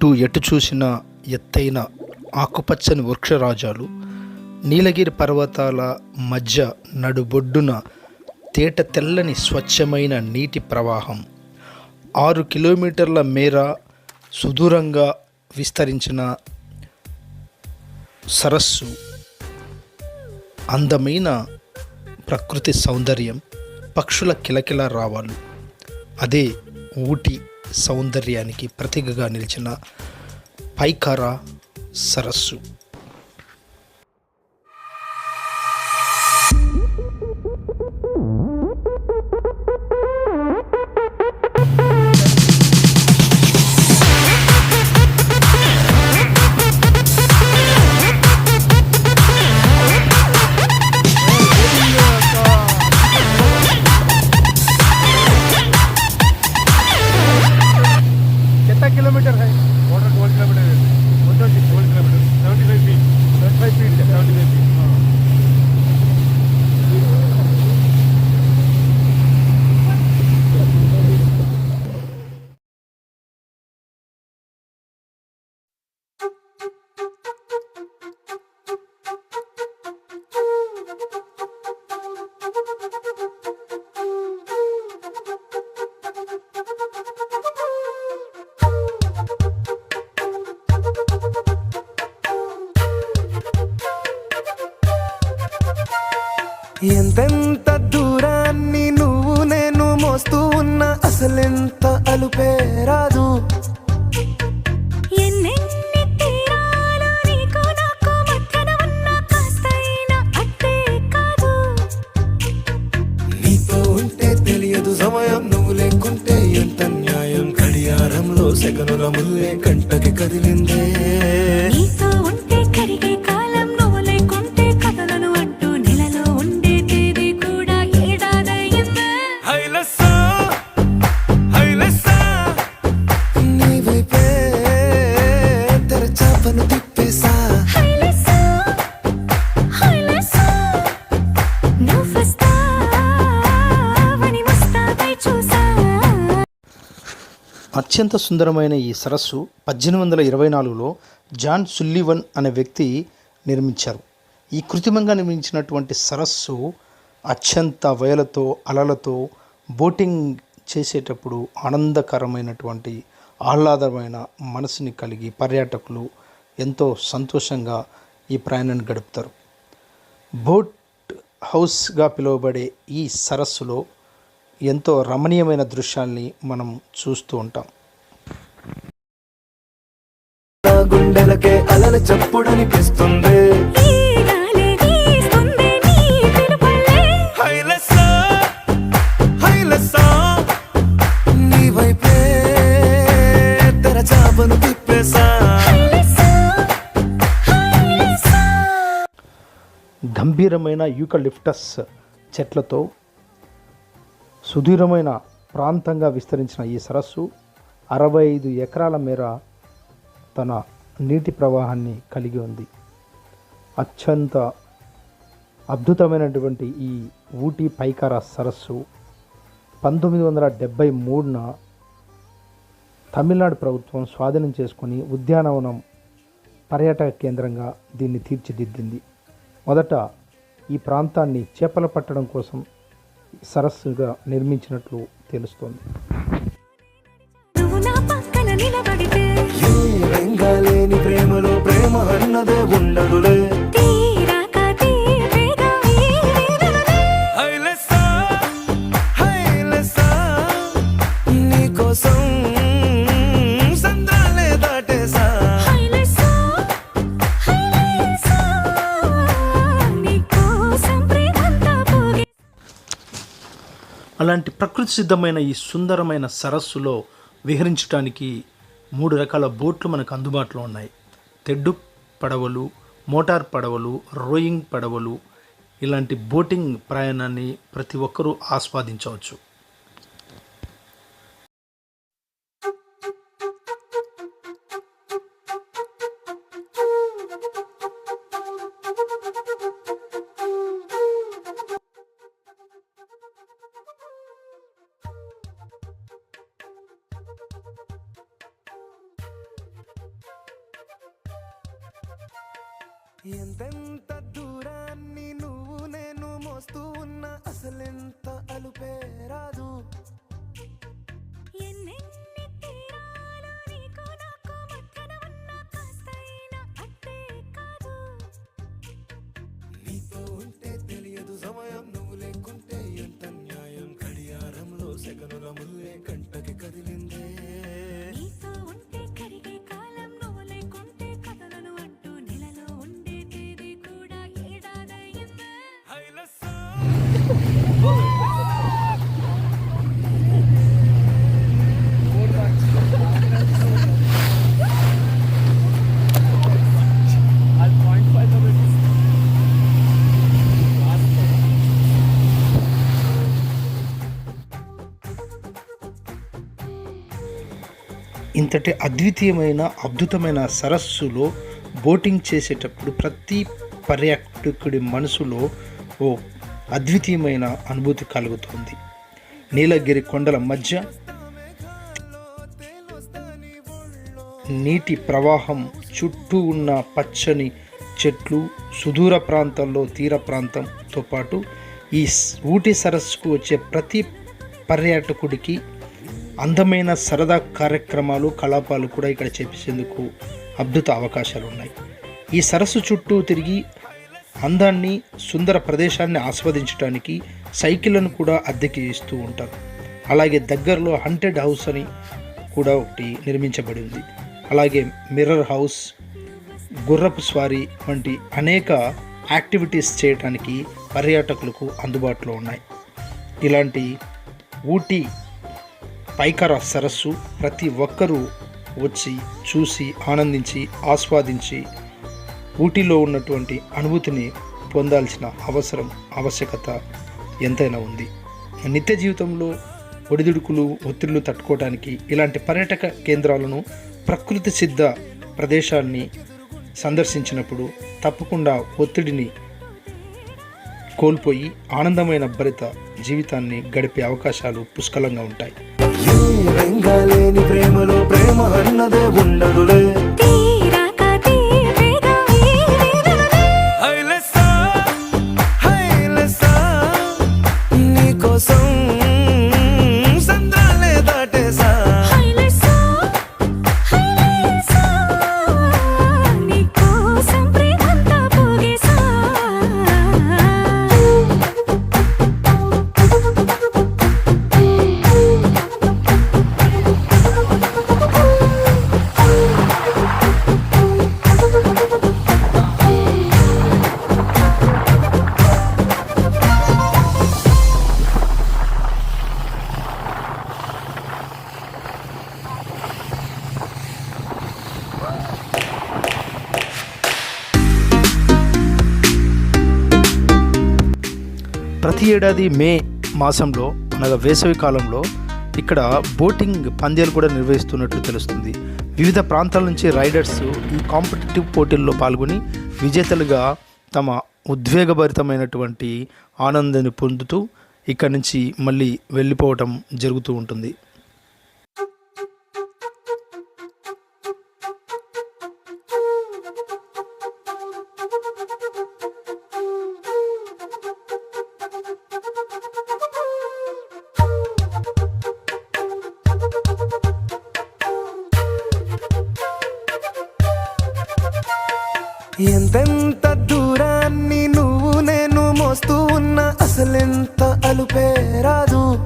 చుట్టూ ఎటు చూసిన ఎత్తైన ఆకుపచ్చని వృక్షరాజాలు నీలగిరి పర్వతాల మధ్య నడుబొడ్డున తేట తెల్లని స్వచ్ఛమైన నీటి ప్రవాహం ఆరు కిలోమీటర్ల మేర సుదూరంగా విస్తరించిన సరస్సు అందమైన ప్రకృతి సౌందర్యం పక్షుల కిలకిల రావాలు అదే ఊటీ సౌందర్యానికి ప్రతీకగా నిలిచిన పైకారా సరస్సు. అత్యంత సుందరమైన ఈ సరస్సు పద్దెనిమిది వందల ఇరవై నాలుగులో జాన్ సుల్లివన్ అనే వ్యక్తి నిర్మించారు. ఈ కృత్రిమంగా నిర్మించినటువంటి సరస్సు అత్యంత వయలతో అలలతో బోటింగ్ చేసేటప్పుడు ఆనందకరమైనటువంటి ఆహ్లాదమైన మనసుని కలిగి పర్యాటకులు ఎంతో సంతోషంగా ఈ ప్రయాణాన్ని గడుపుతారు. బోట్ హౌస్గా పిలువబడే ఈ సరస్సులో ఎంతో రమణీయమైన దృశ్యాల్ని మనం చూస్తూ ఉంటాం. గుండెలకే అలల చప్పుడనిపిస్తుంది. గంభీరమైన యూకలిప్టస్ చెట్లతో సుదూరమైన ప్రాంతంగా విస్తరించిన ఈ సరస్సు అరవై ఐదు ఎకరాల మేర తన నీటి ప్రవాహాన్ని కలిగి ఉంది. అత్యంత అద్భుతమైనటువంటి ఈ ఊటీ పైకార సరస్సు పంతొమ్మిది వందల డెబ్భై మూడున తమిళనాడు ప్రభుత్వం స్వాధీనం చేసుకుని ఉద్యానవనం పర్యాటక కేంద్రంగా దీన్ని తీర్చిదిద్దింది. మొదట ఈ ప్రాంతాన్ని చేపలు పట్టడం కోసం సరస్సుగా నిర్మించినట్లు తెలుస్తోంది. ప్రేమలో ప్రేమ అన్నదే ఉండదులే. అలాంటి ప్రకృతి సిద్ధమైన ఈ సుందరమైన సరస్సులో విహరించడానికి మూడు రకాల బోట్లు మనకు అందుబాటులో ఉన్నాయి. తెడ్డు పడవలు మోటార్ పడవలు రోయింగ్ పడవలు. ఇలాంటి బోటింగ్ ప్రయాణాన్ని ప్రతి ఒక్కరూ ఆస్వాదించవచ్చు. ఎంతెంత దూరాన్ని నువ్వు నేను మోస్తూ ఉన్నా అసలెంత అలుపే రాదు. ఎన్నెన్ని ఇంతటి అద్వితీయమైన అద్భుతమైన సరస్సులో బోటింగ్ చేసేటప్పుడు ప్రతి పర్యాటకుడి మనసులో ఓ అద్వితీయమైన అనుభూతి కలుగుతుంది. నీలగిరి కొండల మధ్య నీటి ప్రవాహం చుట్టూ ఉన్న పచ్చని చెట్లు సుదూర ప్రాంతాల్లో తీర ప్రాంతంతో పాటు ఈ ఊటీ సరస్సుకు వచ్చే ప్రతి పర్యాటకుడికి అందమైన సరదా కార్యక్రమాలు కలాపాలు కూడా ఇక్కడ చేపించేందుకు అద్భుత అవకాశాలు ఉన్నాయి ఈ సరస్సు చుట్టూ తిరిగి అందాన్ని సుందర ప్రదేశాన్ని ఆస్వాదించడానికి సైకిళ్ళను కూడా అద్దెకి ఇస్తూ ఉంటారు. అలాగే దగ్గరలో హంటెడ్ హౌస్ అని కూడా ఒకటి నిర్మించబడి ఉంది అలాగే మిర్రర్ హౌస్ గుర్రపు స్వారీ వంటి అనేక యాక్టివిటీస్ చేయడానికి పర్యాటకులకు అందుబాటులో ఉన్నాయి. ఇలాంటి ఊటీ పైకర సరస్సు ప్రతి ఒక్కరూ వచ్చి చూసి ఆనందించి ఆస్వాదించి ఊటీలో ఉన్నటువంటి అనుభూతిని పొందాల్సిన అవసరం ఆవశ్యకత ఎంతైనా ఉంది. నిత్య జీవితంలో ఒడిదుడుకులు ఒత్తిళ్ళు తట్టుకోవడానికి ఇలాంటి పర్యాటక కేంద్రాలను ప్రకృతి సిద్ధ ప్రదేశాన్ని సందర్శించినప్పుడు తప్పకుండా ఒత్తిడిని కోల్పోయి ఆనందమైన భరిత జీవితాన్ని గడిపే అవకాశాలు పుష్కలంగా ఉంటాయి. ఎంగలేని ప్రేమలో ప్రేమ అన్నదే ఉండదులే. ప్రతి ఏడాది మే మాసంలో అనగా వేసవి కాలంలో ఇక్కడ బోటింగ్ పందేలు కూడా నిర్వహిస్తున్నట్లు తెలుస్తుంది. వివిధ ప్రాంతాల నుంచి రైడర్స్ ఈ కాంపిటేటివ్ పోటీల్లో పాల్గొని విజేతలుగా తమ ఉద్వేగభరితమైనటువంటి ఆనందాన్ని పొందుతూ ఇక్కడి నుంచి మళ్ళీ వెళ్ళిపోవటం జరుగుతూ ఉంటుంది. ఎంతెంత దూరాన్ని నువ్వు నేను మోస్తూ ఉన్నా అసలెంత అలుపే రాదు.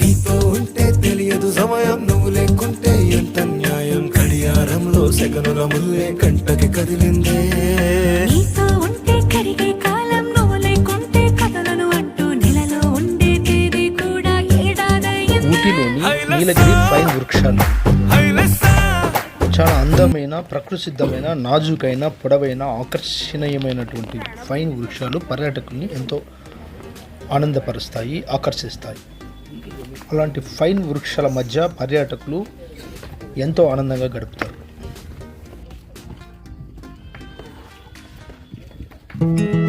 నీతో ఉంటే తెలియదు సమయం నువ్వు లేకుంటే ఎంత న్యాయం. గడియారంలో సెకనుల ముల్లే కంటకి కదిలిందే. నీలగిరి పైన్ వృక్షాలు. చాలా అందమైన ప్రకృతి సిద్ధమైన నాజుకైన పొడవైన ఆకర్షణీయమైనటువంటి ఫైన్ వృక్షాలు పర్యాటకుల్ని ఎంతో ఆనందపరుస్తాయి ఆకర్షిస్తాయి. అలాంటి ఫైన్ వృక్షాల మధ్య పర్యాటకులు ఎంతో ఆనందంగా గడుపుతారు. చెట్లు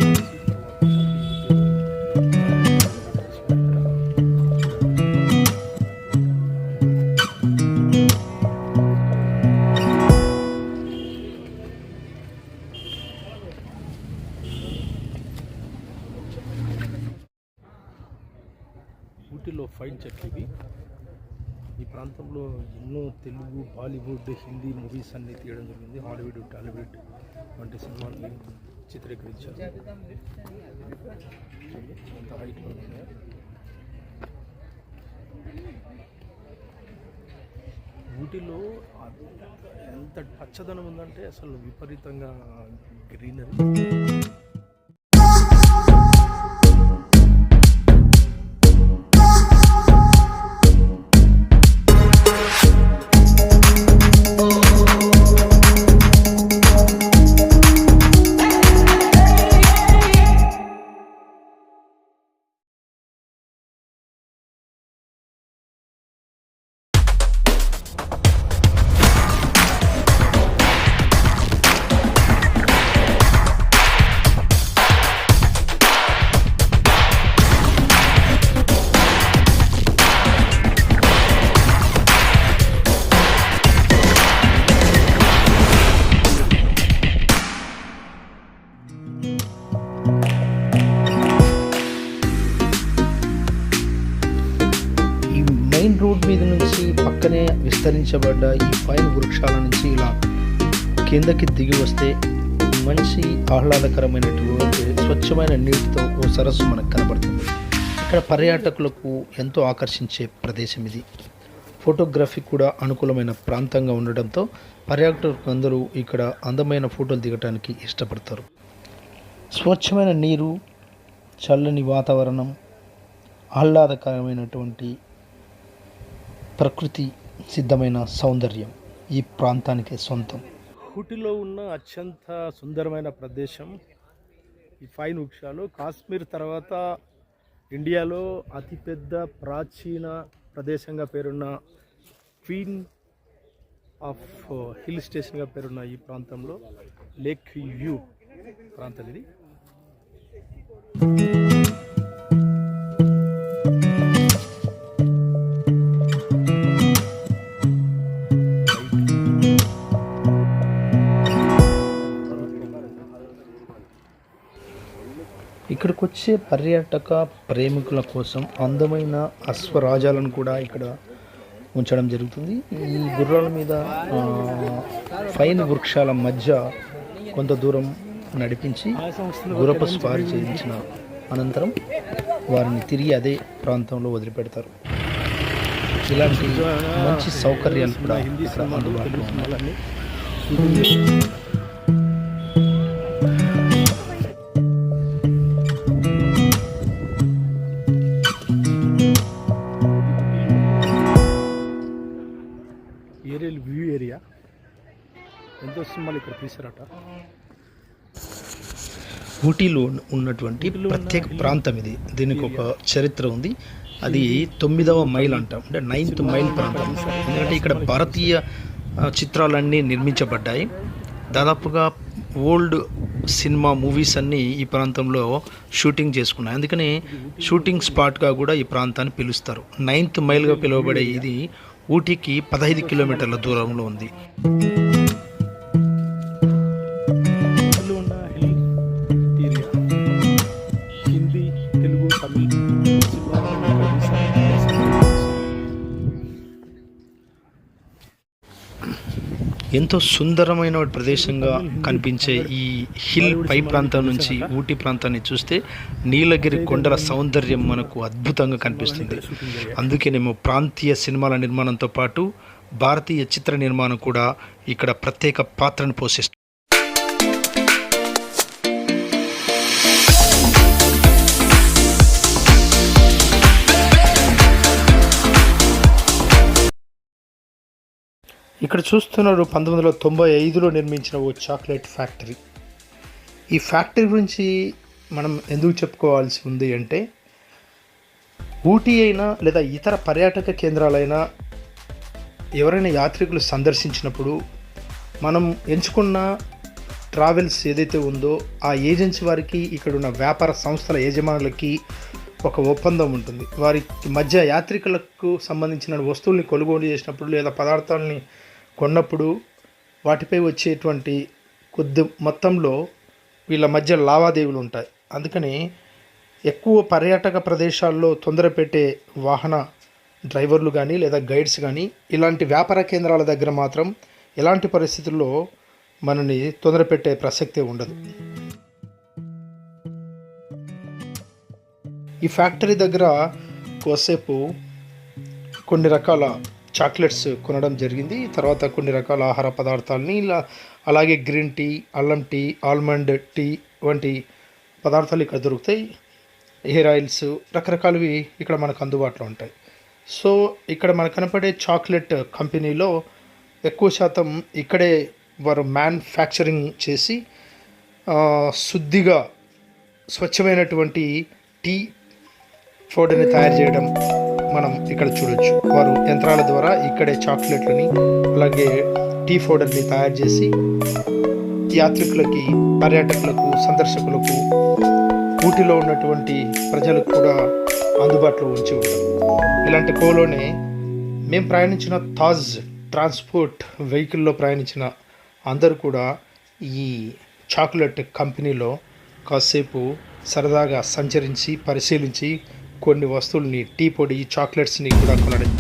బాలీవుడ్ హిందీ మూవీస్ అన్ని తీయడం జరిగింది. హాలీవుడ్ టాలీవుడ్ వంటి సినిమాలని చిత్రీకరించారు. అంత హైట్లో ఊటీలో ఎంత పచ్చదనం ఉందంటే అసలు విపరీతంగా గ్రీనరీ. మెయిన్ రోడ్ మీద నుంచి పక్కనే విస్తరించబడ్డ ఈ పైన వృక్షాల నుంచి ఇలా కిందకి దిగి వస్తే మంచి ఆహ్లాదకరమైనటువంటి స్వచ్ఛమైన నీటితో ఓ సరస్సు మనకు కనబడుతుంది. ఇక్కడ పర్యాటకులకు ఎంతో ఆకర్షించే ప్రదేశం ఇది. ఫోటోగ్రఫీ కూడా అనుకూలమైన ప్రాంతంగా ఉండడంతో పర్యాటకులు అందరూ ఇక్కడ అందమైన ఫోటోలు దిగడానికి ఇష్టపడతారు. స్వచ్ఛమైన నీరు చల్లని వాతావరణం ఆహ్లాదకరమైనటువంటి ప్రకృతి సిద్ధమైన సౌందర్యం ఈ ప్రాంతానికి సొంతం. ఊటిలో ఉన్న అత్యంత సుందరమైన ప్రదేశం ఈ ఫైన్ వృక్షాలు. కాశ్మీర్ తర్వాత ఇండియాలో అతిపెద్ద ప్రాచీన ప్రదేశంగా పేరున్న క్వీన్ ఆఫ్ హిల్ స్టేషన్గా పేరున్న ఈ ప్రాంతంలో లేక్ వ్యూ ప్రాంతం ఇది. ఇక్కడికి వచ్చే పర్యాటక ప్రేమికుల కోసం అందమైన అశ్వరాజాలను కూడా ఇక్కడ ఉంచడం జరుగుతుంది. ఈ గుర్రాల మీద పైన వృక్షాల మధ్య కొంత దూరం నడిపించి గుర్రపు స్వారీ చేయించిన అనంతరం వారిని తిరిగి అదే ప్రాంతంలో వదిలిపెడతారు. ఇలాంటి మంచి సౌకర్యాలు కూడా ఇక్కడ అందుబాటులో ఉన్నాయి. ఊటీలో ఉన్న- ఉన్నటువంటి ప్రత్యేక ప్రాంతం ఇది. దీనికి ఒక చరిత్ర ఉంది. అది తొమ్మిదవ మైల్ అంటాం. అంటే నైన్త్ మైల్ ప్రాంతం. ఎందుకంటే ఇక్కడ భారతీయ చిత్రాలన్నీ నిర్మించబడ్డాయి. దాదాపుగా ఓల్డ్ సినిమా మూవీస్ అన్నీ ఈ ప్రాంతంలో షూటింగ్ చేసుకున్నాయి. అందుకని షూటింగ్ స్పాట్గా కూడా ఈ ప్రాంతాన్ని పిలుస్తారు. నైన్త్ మైల్గా పిలువబడే ఇది ఊటీకి పదహైదు కిలోమీటర్ల దూరంలో ఉంది. ఎంతో సుందరమైన ప్రదేశంగా కనిపించే ఈ హిల్ పై ప్రాంతం నుంచి ఊటీ ప్రాంతాన్ని చూస్తే నీలగిరి కొండల సౌందర్యం మనకు అద్భుతంగా కనిపిస్తుంది. అందుకేనేమో ప్రాంతీయ సినిమాల నిర్మాణంతో పాటు భారతీయ చిత్ర నిర్మాణం కూడా ఇక్కడ ప్రత్యేక పాత్రను పోషిస్తుంది. ఇక్కడ చూస్తున్నారు పంతొమ్మిది వందల తొంభై ఐదులో నిర్మించిన ఓ చాక్లెట్ ఫ్యాక్టరీ. ఈ ఫ్యాక్టరీ గురించి మనం ఎందుకు చెప్పుకోవాల్సి ఉంది అంటే ఊటీ అయినా లేదా ఇతర పర్యాటక కేంద్రాలైనా ఎవరైనా యాత్రికులు సందర్శించినప్పుడు మనం ఎంచుకున్న ట్రావెల్స్ ఏదైతే ఉందో ఆ ఏజెన్సీ వారికి ఇక్కడ ఉన్న వ్యాపార సంస్థల యజమానులకి ఒక ఒప్పందం ఉంటుంది. వారి మధ్య యాత్రికులకు సంబంధించిన వస్తువుల్ని కొనుగోలు చేసినప్పుడు లేదా పదార్థాలని కొన్నప్పుడు వాటిపై వచ్చేటువంటి కొద్ది మొత్తంలో వీళ్ళ మధ్య లావాదేవీలు ఉంటాయి. అందుకని ఎక్కువ పర్యాటక ప్రదేశాల్లో తొందర పెట్టే వాహన డ్రైవర్లు కానీ లేదా గైడ్స్ కానీ ఇలాంటి వ్యాపార కేంద్రాల దగ్గర మాత్రం ఎలాంటి పరిస్థితుల్లో మనని తొందర పెట్టే ప్రసక్తే ఉండదు. ఈ ఫ్యాక్టరీ దగ్గర కోసేపు కొన్ని రకాల చాక్లెట్స్ కొనడం జరిగింది. తర్వాత కొన్ని రకాల ఆహార పదార్థాలని ఇలా అలాగే గ్రీన్ టీ అల్లం టీ ఆల్మండ్ టీ వంటి పదార్థాలు ఇక్కడ దొరుకుతాయి. హెయిర్ ఆయిల్స్ రకరకాలవి ఇక్కడ మనకు అందుబాటులో ఉంటాయి. సో ఇక్కడ మనకు కనపడే చాక్లెట్ కంపెనీలో ఎక్కువ శాతం ఇక్కడే వారు మ్యానుఫ్యాక్చరింగ్ చేసి శుద్ధిగా స్వచ్ఛమైనటువంటి టీ పౌడర్ని తయారు చేయడం మనం ఇక్కడ చూడొచ్చు. వారు యంత్రాల ద్వారా ఇక్కడే చాక్లెట్లని అలాగే టీ పౌడర్ని తయారు చేసి యాత్రికులకి పర్యాటకులకు సందర్శకులకు ఊటీలో ఉన్నటువంటి ప్రజలకు కూడా అందుబాటులో ఉంచి ఉంటారు. ఇలాంటి కోలోనే మేము ప్రయాణించిన తాజ్ ట్రాన్స్పోర్ట్ వెహికల్లో ప్రయాణించిన అందరూ కూడా ఈ చాక్లెట్ కంపెనీలో కాసేపు సరదాగా సంచరించి పరిశీలించి కొన్ని వస్తువుల్ని టీ పొడి చాక్లెట్స్ని కూడా కొనడం